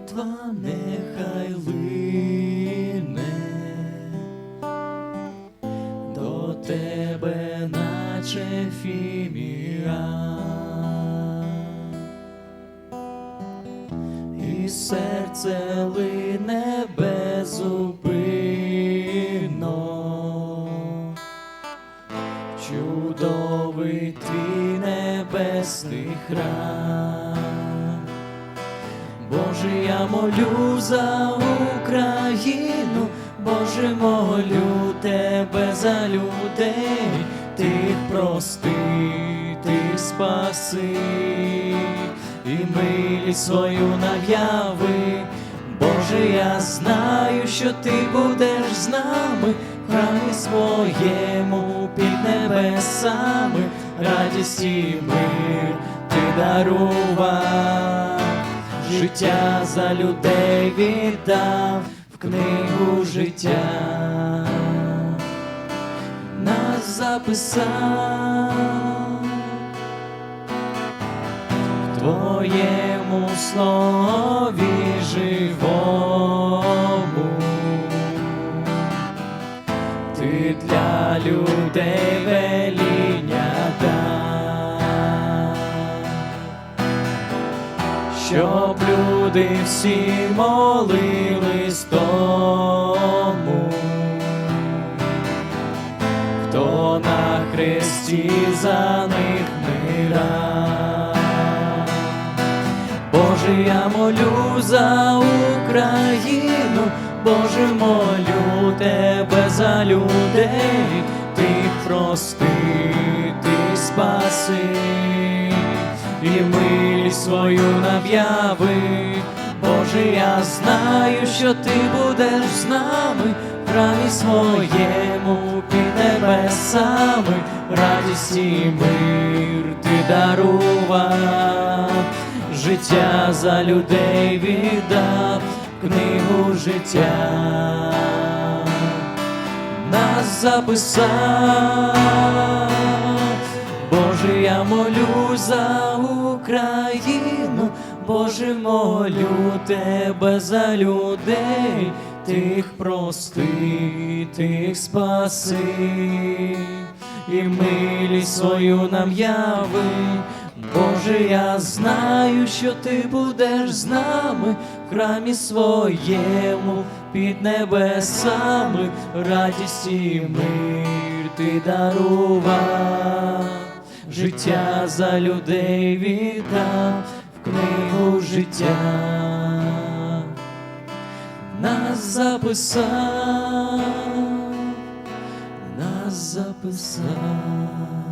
молитва нехай лине. До тебе, наче фімія, і серце лине безупинно, чудовий твій небесний храм. Боже, я молю за Україну, Боже, молю тебе за людей, тих прости, тих спаси, і милість свою нав'яви. Боже, я знаю, що ти будеш з нами, в храмі своєму під небесами, радість і мир ти дарував життя за людей віддав в книгу життя, нас записав в твоєму слові живому. Ти для людей щоб люди всі молились тому, хто на хресті за них мира. Боже, я молю за Україну, Боже, молю тебе за людей, ти прости, ти спаси. І милість свою нав'яви. Боже, я знаю, що ти будеш з нами в храмі своєму під небесами, радість і мир ти дарував, життя за людей віддав, книгу життя нас записав. Боже, я молю за Україну, Боже, молю тебе за людей, тих прости, тих спаси, і милість свою нам яви. Боже, я знаю, що ти будеш з нами. В храмі своєму під небесами, радість і мир ти дарував, життя за людей віддав в книгу життя, нас записав, нас записав.